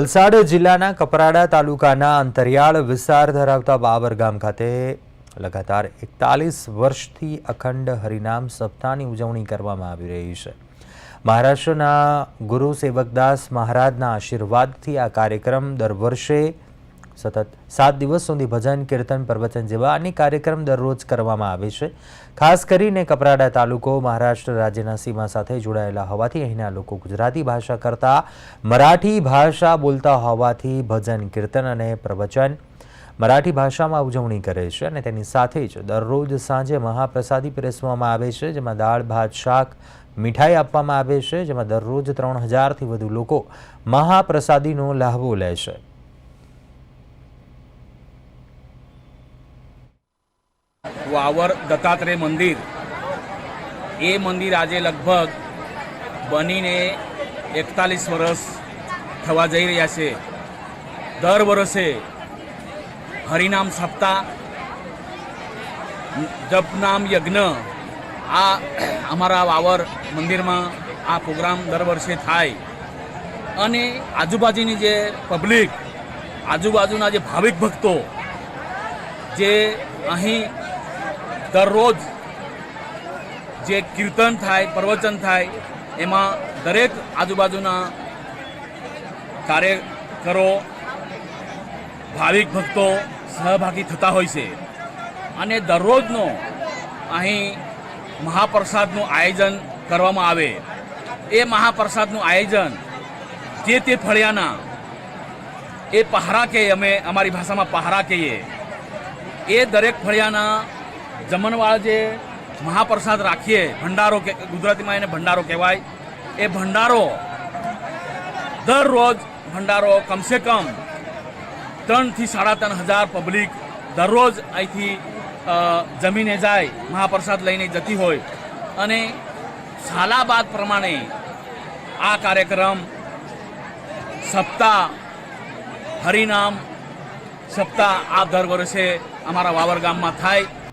વલસાડ જિલ્લાના કપરાડા તાલુકાના અંતરિયાળ વિસ્તાર ધરાવતા બાબર ગામ ખાતે લગાતાર એકતાલીસ વર્ષથી અખંડ હરિનામ સપ્તાહની ઉજવણી કરવામાં આવી રહી છે. મહારાષ્ટ્રના ગુરુ સેવકદાસ મહારાજના આશીર્વાદથી આ કાર્યક્રમ દર વર્ષે સતત સાત દિવસ સુધી ભજન, કીર્તન, પ્રવચન જેવા અનેક કાર્યક્રમ દરરોજ કરવામાં આવે છે. ખાસ કરીને કપરાડા તાલુકો, મહારાષ્ટ્ર રાજ્યના સીમા સાથે જોડાયેલા હોવાથી અહીંના લોકો ગુજરાતી ભાષા કરતાં મરાઠી ભાષા બોલતા હોવાથી ભજન, કીર્તન અને પ્રવચન મરાઠી ભાષામાં ઉજવણી કરે છે અને તેની સાથે જ દરરોજ સાંજે મહાપ્રસાદી પીરસવામાં આવે છે, જેમાં દાળ, ભાત, શાક, મીઠાઈ આપવામાં આવે છે, જેમાં દરરોજ ત્રણ હજારથી વધુ લોકો મહાપ્રસાદીનો લાહવો લે છે. વાવર દત્તાત્રેય મંદિર. એ મંદિર આજે લગભગ બનીને એકતાલીસ વર્ષ થવા જઈ રહ્યા છે. દર વર્ષે હરિનામ સપ્તાહ, જપનામ યજ્ઞ, આ અમારા વાવર મંદિરમાં આ પ્રોગ્રામ દર વર્ષે થાય. અને આજુબાજુની જે પબ્લિક, આજુબાજુના જે ભાવિક ભક્તો, જે અહીં દરરોજ જે કીર્તન થાય, પ્રવચન થાય, એમાં દરેક આજુબાજુના કાર્યકરો, ભાવિક ભક્તો સહભાગી થતા હોય છે. અને દરરોજનો અહીં મહાપ્રસાદનું આયોજન કરવામાં આવે. એ મહાપ્રસાદનું આયોજન જે તે ફળિયાના, એ પહારા કહીએ અમે, અમારી ભાષામાં પહારા કહીએ, એ દરેક ફળિયાના જમણવાળ જે મહાપ્રસાદ રાખીએ, ભંડારો ગુજરાતીમાં એને ભંડારો કહેવાય. એ ભંડારો દરરોજ ભંડારો કમસે કમ ત્રણથી સાડા ત્રણ હજાર પબ્લિક દરરોજ અહીંથી જમીને જાય, મહાપ્રસાદ લઈને જતી હોય. અને સાલાબાદ પ્રમાણે આ કાર્યક્રમ સપ્તાહ હરિનામ, સપ્તાહ આ દર વર્ષે અમારા વાવર ગામમાં થાય.